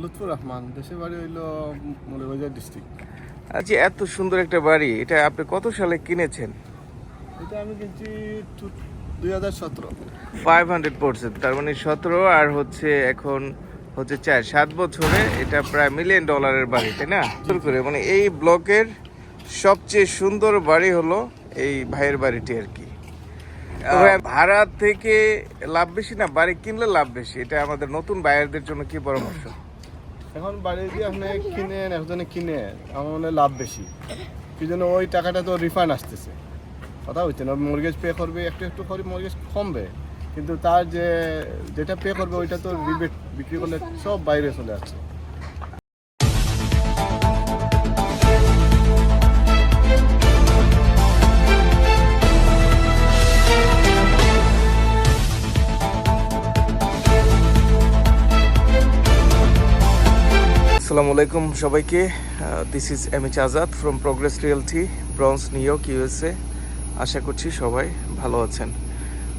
লুৎফুর রহমান দেশের বাড়ি হইল মৌলভীবাজার ডিস্ট্রিক্ট আচ্ছা এত সুন্দর একটা বাড়ি এটা আপনি কত সালে কিনেছেন? এটা আমি কিনছি দুই হাজার সতেরো। ফাইভ হান্ড্রেড পার্সেন্ট তার মানে সতেরো আর হচ্ছে এখন হচ্ছে চার সাত বছরে এটা প্রায় মিলিয়ন ডলারের বাড়ি তাই না? করে মানে এই ব্লকের সবচেয়ে সুন্দর বাড়ি হলো এই ভাইয়ের বাড়িটি আর কি। ভাড়া থেকে লাভ বেশি না বাড়ি কিনলে লাভ বেশি এটা আমাদের নতুন বায়ারদের জন্য কি পরামর্শ? এখন বাড়ি দিয়ে আপনি কিনেন, একজনে কিনে আমার মনে লাভ বেশি। কি জন্য ওই টাকাটা তো রিফান্ড আসতেছে। কথা হচ্ছে না মর্গেজ পে করবে, একটু একটু করে মর্গেজ কমবে। কিন্তু তার যে, যেটা পে করবে, ওইটা তো রিবেট বিক্রি করলে সব বাইরে চলে যাচ্ছে। আসসালামু আলাইকুম সবাইকে। This is M H Azad from Progress Realty Bronx New York USA আশা করছি সবাই ভালো আছেন।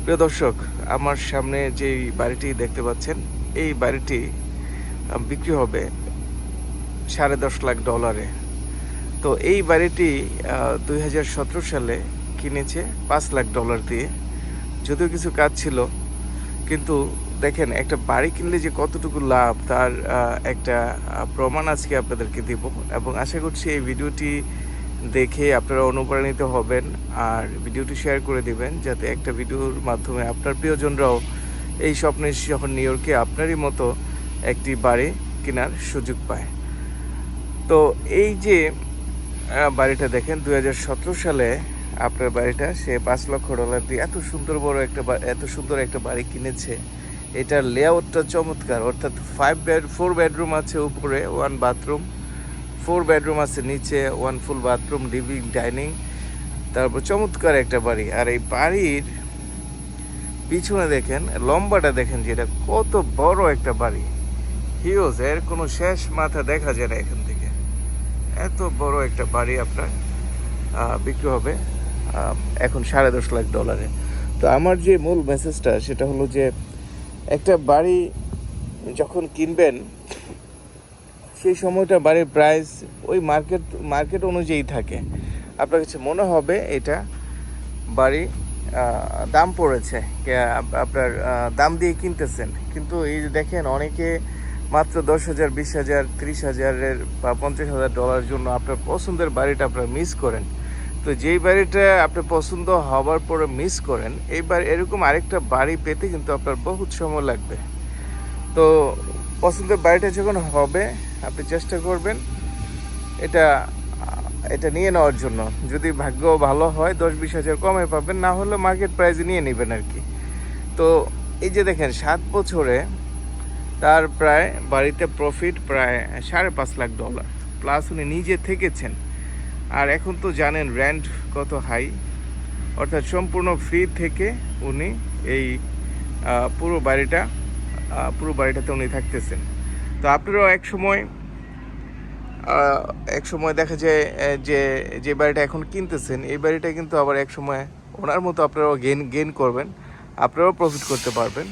প্রিয় দর্শক, আমার সামনে যে বাড়িটি দেখতে পাচ্ছেন, এই বাড়িটি বিক্রি হবে সাড়ে দশ লাখ ডলারে। তো এই বাড়িটি দুই হাজার সতেরো সালে কিনেছে পাঁচ লাখ ডলার দিয়ে। যদিও কিছু কাজ ছিল, কিন্তু দেখেন, একটা বাড়ি কিনলে যে কতটুকু লাভ, তার একটা প্রমাণ আজকে আপনাদেরকে দিব এবং আশা করছি এই ভিডিওটি দেখে আপনারা অনুপ্রাণিত হবেন আর ভিডিওটি শেয়ার করে দিবেন যাতে একটা ভিডিওর মাধ্যমে আপনার প্রিয়জনরাও এই স্বপ্নের যখন নিউ ইয়র্কে আপনারই মতো একটি বাড়ি কেনার সুযোগ পায়। তো এই যে বাড়িটা দেখেন দু হাজার সতেরো সালে আপনার বাড়িটা, সে পাঁচ লক্ষ ডলার দিয়ে এত সুন্দর বড় একটা এত সুন্দর একটা বাড়ি কিনেছে। এটার লেআউটটা চমৎকার, অর্থাৎ ফাইভ বেড ফোর বেডরুম আছে উপরে ওয়ান বাথরুম ফোর বেডরুম আছে নিচে one full bathroom living dining তারপর চমৎকার একটা বাড়ি। আর এই বাড়ির পিছনে দেখেন, লম্বাটা দেখেন যেটা কত বড় একটা বাড়ি। হিউজ এর কোনো শেষ মাথা দেখা যায় না এখান থেকে। এত বড় একটা বাড়ি আপনার বিক্রি হবে এখন সাড়ে দশ লাখ ডলারে তো আমার যে মূল মেসেজটা সেটা হলো যে একটা বাড়ি যখন কিনবেন, সেই সময়টা বাড়ির প্রাইস ওই মার্কেট মার্কেট অনুযায়ী থাকে। আপনার কাছে মনে হবে এটা বাড়ি দাম পড়েছে। আপনার দাম দিয়ে কিনতেছেন। কিন্তু এই যে দেখেন, অনেকে মাত্র দশ হাজার, বিশ হাজার, ত্রিশ হাজারের বা পঞ্চাশ হাজার ডলার জন্য আপনার পছন্দের বাড়িটা আপনার মিস করেন। তো যেই বাড়িটা আপনার পছন্দ হওয়ার পরে মিস করেন, এইবার এরকম আরেকটা বাড়ি পেতে কিন্তু আপনার বহুত সময় লাগবে। তো পছন্দের বাড়িটা যখন হবে, আপনি চেষ্টা করবেন এটা এটা নিয়ে নেওয়ার জন্য। যদি ভাগ্য ভালো হয় দশ বিশ হাজার কমে পাবেন, না হলে মার্কেট প্রাইসে নিয়ে নেবেন আর কি। তো এই যে দেখেন, সাত বছরে তার প্রায় বাড়িতে প্রফিট প্রায় সাড়ে পাঁচ লাখ ডলার প্লাস উনি নিজে থেকেছেন। আর এখন তো জানেন র্যান্ট কত হাই অর্থাৎ সম্পূর্ণ ফ্রি থেকে উনি এই পুরো বাড়িটা পুরো বাড়িটাতে উনি থাকতেছেন। তো আপনারাও এক সময় এক সময় দেখা যায় যে যে বাড়িটা এখন কিনতেছেন, এই বাড়িটা কিন্তু আবার এক সময় ওনার মতো আপনারাও গেন গেন করবেন, আপনারাও প্রফিট করতে পারবেন।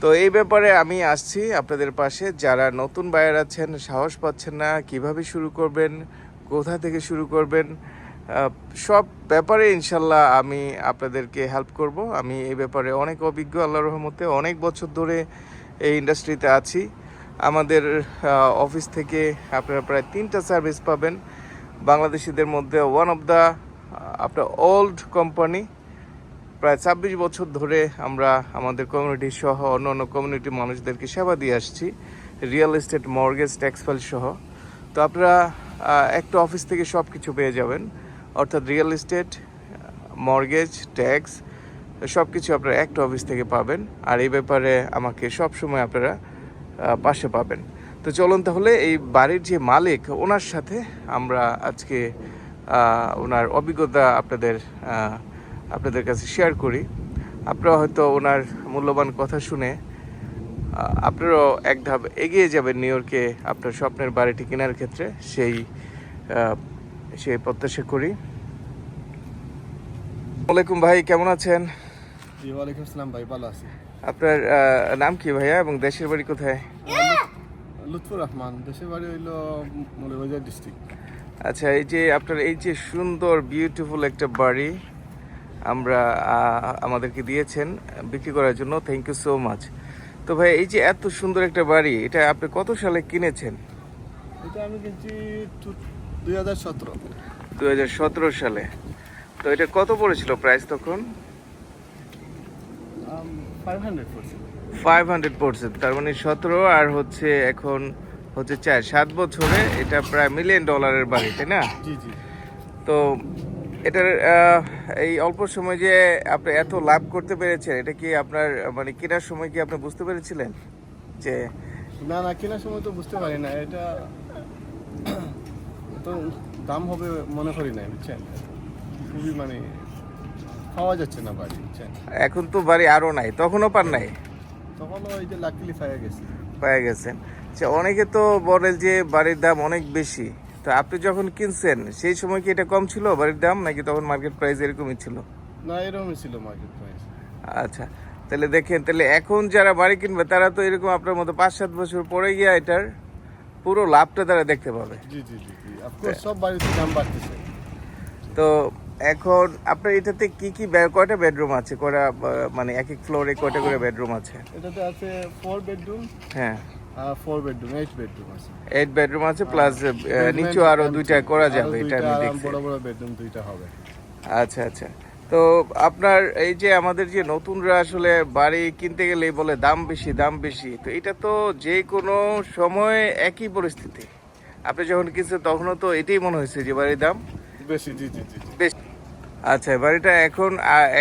তো এই ব্যাপারে আমি আসছি আপনাদের পাশে। যারা নতুন বায়ার আছেন, সাহস পাচ্ছেন না, কীভাবে শুরু করবেন কোথা থেকে শুরু করবেন? সব ব্যাপারে ইনশাল্লাহ আমি আপনাদেরকে হেল্প করব। আমি এই ব্যাপারে অনেক অভিজ্ঞ আল্লাহ রহমতে অনেক বছর ধরে এই ইন্ডাস্ট্রিতে আছি। আমাদের অফিস থেকে আপনারা প্রায় তিনটা সার্ভিস পাবেন। বাংলাদেশিদের মধ্যে ওয়ান অফ দ্য আপনার ওল্ড কোম্পানি প্রায় ছাব্বিশ বছর ধরে আমরা আমাদের কমিউনিটি সহ অন্য অন্য কমিউনিটি মানুষদেরকে সেবা দিয়ে আসছি। Real estate mortgage tax file সহ। তো আপনারা একটা অফিস থেকে সব কিছু পেয়ে যাবেন। অর্থাৎ রিয়েল এস্টেট, মর্গেজ, ট্যাক্স সব কিছু আপনারা একটা অফিস থেকে পাবেন। আর এই ব্যাপারে আমাকে সব সময় আপনারা পাশে পাবেন। তো চলুন তাহলে এই বাড়ির যে মালিক, ওনার সাথে আমরা আজকে ওনার অভিজ্ঞতা আপনাদের আপনাদের কাছে শেয়ার করি। আপনারা হয়তো ওনার মূল্যবান কথা শুনে আপনারাও এক ধাপ এগিয়ে যাবেন নিউ ইয়র্কে আপনার স্বপ্নের বাড়িটি কেনার ক্ষেত্রে সেই সেই প্রত্যাশা করি। ওয়ালাইকুম ভাই কেমন আছেন? জি ওয়ালাইকুম আসসালাম ভাই ভালো আছি। আপনার নাম কি ভাইয়া এবং দেশের বাড়ি কোথায়? লুৎফুর রহমান দেশের বাড়ি হইল মৌলবাজার ডিস্ট্রিক্ট আচ্ছা এই যে আপনার এই যে সুন্দর বিউটিফুল একটা বাড়ি আমরা আমাদেরকে দিয়েছেন বিক্রি করার জন্য। থ্যাংক ইউ সো মাচ তো ভাই এই যে এত সুন্দর একটা বাড়ি এটা আপনি কত সালে কিনেছেন? এটা আমি কিনছি দুই হাজার সতেরো। দু সালে। তো এটা কত পড়েছিল প্রাইস তখন? ফাইভ হান্ড্রেড পড়ছে। তার মানে সতেরো আর হচ্ছে এখন হচ্ছে চার সাত বছরে এটা প্রায় মিলিয়ন ডলারের বাড়ি তাই না? জি জি। তো এটার এই অল্প সময় যে আপনি এত লাভ করতে পেরেছেন এটা কি আপনার মানে কেনার সময় কি আপনি বুঝতে পেরেছিলেন? যে না না কেনার সময় তো বুঝতে পারি না। এটা তো দাম হবে মনে করি না বুঝছেন? খুবই মানে পাওয়া যাচ্ছে না বাড়ি বুঝছেন? এখন তো বাড়ি আরও নাই তখনও পার নাই? তখনও ওই যে লাকিলি পাইয়া গেছে। পাওয়া গেছেন। যে অনেকে তো বলে যে বাড়ির দাম অনেক বেশি। তো আপনি যখন কিনছেন সেই সময় কি এটা কম ছিল বাড়ির দাম নাকি তখন মার্কেট প্রাইস এরকমই ছিল? না এরকমই ছিল মার্কেট প্রাইস আচ্ছা তাহলে দেখেন তাহলে এখন যারা বাড়ি কিনবে তারা তো এরকম আপনার মতো পাঁচ সাত বছর পরে গিয়ে এটার পুরো লাভটা তারা দেখতে পাবে। জি জি জি সব বাড়িতে দাম বাড়তেছে। তো এখন আপনার এটাতে কি কি কয়টা বেডরুম আছে? কয়টা মানে এক এক ফ্লোরে কয়টা করে বেডরুম আছে? এটাতে আছে ফোর বেডরুম হ্যাঁ। ফোর বেডরুম এইট বেডরুম আছে। এইট বেডরুম আছে প্লাস নিচেও আরও দুইটা করা যাবে এটা আমি দেখছি। বড় বড় বেডরুম দুইটা হবে। আচ্ছা আচ্ছা। তো আপনার এই যে আমাদের যে নতুনরা আসলে বাড়ি কিনতে গেলেই বলে দাম বেশি দাম বেশি তো এটা তো যে কোনো সময় একই পরিস্থিতি। আপনি যখন কিনছেন তখনও তো এটাই মনে হয়েছে যে বাড়ির দাম বেশি জি জি জি জি। বেশ। আচ্ছা বাড়িটা এখন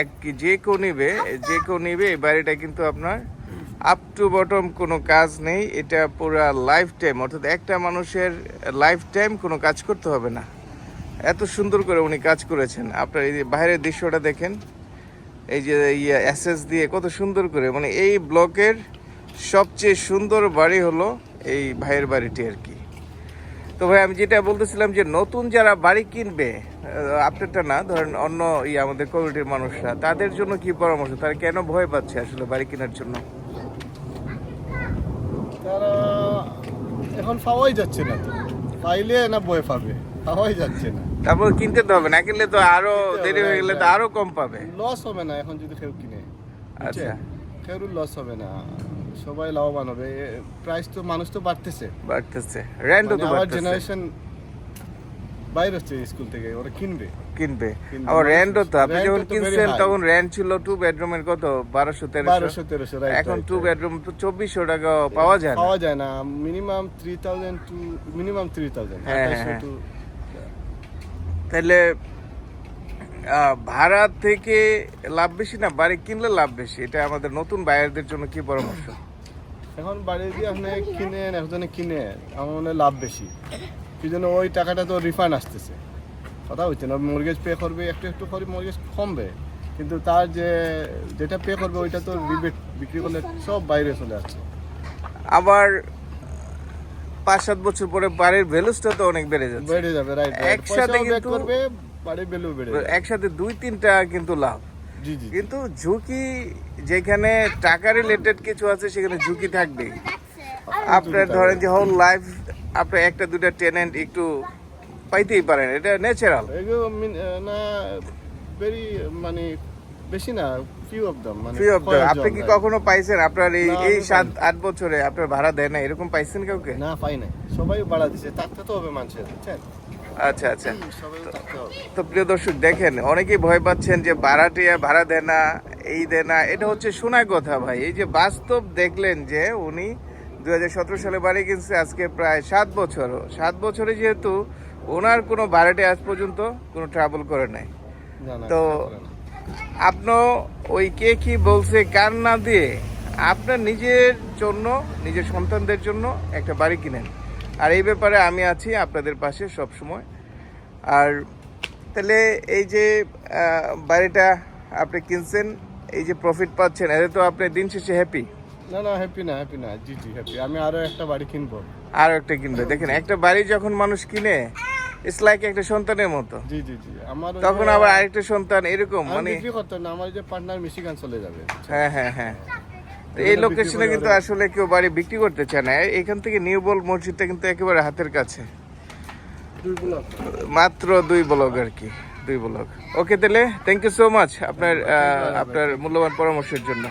এক যে কেউ নিবে যে কেউ নিবে এই বাড়িটা কিন্তু আপনার আপ টু বটম কোনো কাজ নেই, এটা পুরা লাইফ টাইম অর্থাৎ একটা মানুষের লাইফ টাইম কোনো কাজ করতে হবে না। এত সুন্দর করে উনি কাজ করেছেন। আপনার এই বাইরের দৃশ্যটা দেখেন, এই যে ইয়ে অ্যাসেস দিয়ে কত সুন্দর করে মানে এই ব্লকের সবচেয়ে সুন্দর বাড়ি হলো এই ভাইয়ের বাড়িটি আর কি। তো ভাই, আমি যেটা বলতেছিলাম যে নতুন যারা বাড়ি কিনবে আপনারটা না, ধরেন অন্য ই আমাদের কমিউনিটির মানুষরা, তাদের জন্য কি পরামর্শ? তারা কেন ভয় পাচ্ছে আসলে বাড়ি কেনার জন্য তারা এখন পাওয়াই যাচ্ছে না তো। পাইলে না বয়ে পাবে পাওয়াই যাচ্ছে না। তারপর কিনতে তো হবে না কিনলে তো আরও দেরি হয়ে গেলে তো right. আরও কম পাবে। লস হবে না এখন যদি কেউ কিনে আচ্ছা। কেউ লস হবে না সবাই লাভবান হবে। প্রাইস তো মানুষ তো বাড়তেছে। বাড়তেছে। র্যান্ডও তো মানে বাড়তেছে। জেনারেশন বাইরে হচ্ছে স্কুল থেকে ওরা কিনবে। কিনবে। আবার তো আপনি যখন কিনছেন তখন ছিল টু বেডরুমের কত? বারোশো তেরোশো? তেরোশো এখন টু বেডরুম তো চব্বিশশো টাকা পাওয়া যায় পাওয়া যায় না। Minimum three thousand to minimum three thousand হ্যাঁ। তাহলে ভাড়া থেকে লাভ বেশি না? বাড়ি কিনলে লাভ বেশি? এটা আমাদের নতুন বায়ারদের জন্য কি পরামর্শ? এখন বাড়ি দিয়ে আপনি কিনে একজনে কিনে আমার মনে হয় লাভ বেশি। কি জন্য ওই টাকাটা তো রিফান্ড আসতেছে। কথা হচ্ছে না মর্গেজ পে করবে একটু একটু করে মর্গেজ কমবে কিন্তু তার যে যেটা পে করবে ওইটা তো রিবেট বিক্রি করলে সব বাইরে চলে আসছে আবার পাঁচ সাত বছর পরে বাড়ির ভ্যালুসটা তো অনেক বেড়ে যাচ্ছে। বেড়ে যাবে রাইট একসাথে কিন্তু- করবে বাড়ির ভ্যালু বেড়ে যাবে। একসাথে দুই তিনটা কিন্তু লাভ। জি জি কিন্তু ঝুঁকি যেখানে টাকা রিলেটেড কিছু আছে সেখানে ঝুঁকি থাকবে আপনার ধরেন যে হোল লাইফ আপনার একটা দুটা টেনেন্ট একটু পাইতেই পারেন এটা ন্যাচারাল মিন- না ভেরি মানে বেশি না ফিউ অফ দাম মানে অফ কয়েকজন, আপনি কি কখনো পাইছেন? আপনার এই এই সাত আট বছরে আপনার ভাড়া দেয় না এরকম পাইছেন কাউকে? না পাই নাই। সবাই বাড়া দিছে থাকতে তো হবে মানুষের বুঝছেন? আচ্ছা আচ্ছা। তো প্রিয় দর্শক দেখেন অনেকেই ভয় পাচ্ছেন যে ভাড়াটিয়া ভাড়া দেয় না এই দেয় না এটা হচ্ছে শোনা কথা ভাই। এই যে বাস্তব দেখলেন যে উনি দু হাজার সতেরো সালে বাড়ি কিনছে আজকে প্রায় সাত বছর। সাত বছরে যেহেতু ওনার কোনো ভাড়াটি আজ পর্যন্ত কোনো ট্রাভেল করে নাই। তো। আপনি ওই কে কি বলছে কার না দিয়ে আপনার নিজের জন্য নিজের সন্তানদের জন্য একটা বাড়ি কিনেন। আর এই ব্যাপারে আমি আছি আপনাদের পাশে সব সময় আর তাহলে এই যে বাড়িটা আপনি কিনছেন এই যে প্রফিট পাচ্ছেন এতে তো আপনি দিন শেষে হ্যাপি না না হ্যাপি না হ্যাপি না। জি জি হ্যাপি আমি আরও একটা বাড়ি কিনবো। আর একটা কিনবে। দেখেন একটা বাড়ি যখন মানুষ কিনে ইটস লাইক একটা সন্তানের মতো। জি জি জি। আমার তখন আবার আরেকটা সন্তান এরকম মানে বিক্রি করতাম না। আমার যে পার্টনার মিশিগান চলে যাবে। হ্যাঁ হ্যাঁ হ্যাঁ। এই লোকেশনে কিন্তু আসলে কেউ বাড়ি বিক্রি করতে চায় না। এখান থেকে নিউ বল মসজিদটা কিন্তু একেবারে হাতের কাছে। মাত্র দুই ব্লগ আর কি দুই ব্লগ ওকে তাহলে থ্যাংক ইউ সো মাচ আপনার আপনার মূল্যবান পরামর্শের জন্য।